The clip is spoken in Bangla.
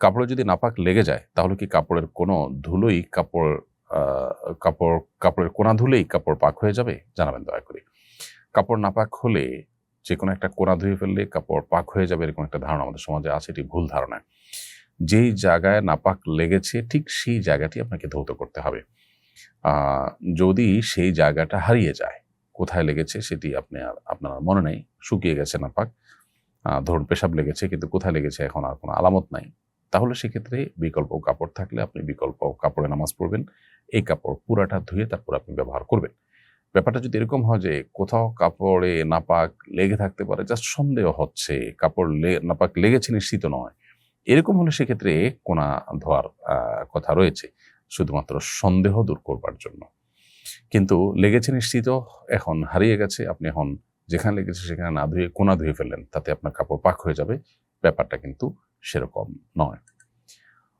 কাপড়ে যদি নাপাক লেগে যায়, তাহলে কি কাপড়ের কোনো ধুলোই কাপড় কাপড়, কাপড়ের কোনা ধুলেই কাপড় পাক হয়ে যাবে? জানাবেন দয়া করে। কাপড় নাপাক হলে যে কোনো একটা কোনা ধুয়ে ফেললে কাপড় পাক হয়ে যাবে এরকম একটা ধারণা আমাদের সমাজে আছে, এটি ভুল ধারণা। যেই জায়গায় নাপাক লেগেছে, ঠিক সেই জায়গাটি আপনাকে ধৌত করতে হবে। যদি সেই জায়গাটা হারিয়ে যায়, কোথায় লেগেছে সেটি আপনি আর, আপনার মনে নেই। শুকিয়ে গেছে নাপাক। ধরুন পেশাব লেগেছে, কিন্তু কোথায় লেগেছে এখন আর কোনো আলামত নাই। তাহলে সেক্ষেত্রে বিকল্প কাপড় থাকলে আপনি বিকল্প কাপড়ে নামাজ পড়বেন। এই কাপড় পুরাটা ধুয়ে তারপর আপনি ব্যবহার করবেন। ব্যাপারটা যদি এরকম হয় যে কোথাও কাপড়ে নাপাক লেগে থাকতে পারে জাস্ট সন্দেহ হচ্ছে, কাপড় নাপাক লেগেছে নিশ্চিত নয়। এরকম হলে সেক্ষেত্রে কোনা ধোয়ার কথা রয়েছে। শুধুমাত্র সন্দেহ দূর করবার জন্য। কিন্তু লেগেছে নিশ্চিত, এখন হারিয়ে গেছে, আপনি এখন যেখানে লেগেছে সেখানে না ধুয়ে কোনা ধুয়ে ফেললেন, তাতে আপনার কাপড় পাক হয়ে যাবে। ব্যাপারটা কিন্তু সেরকম নয়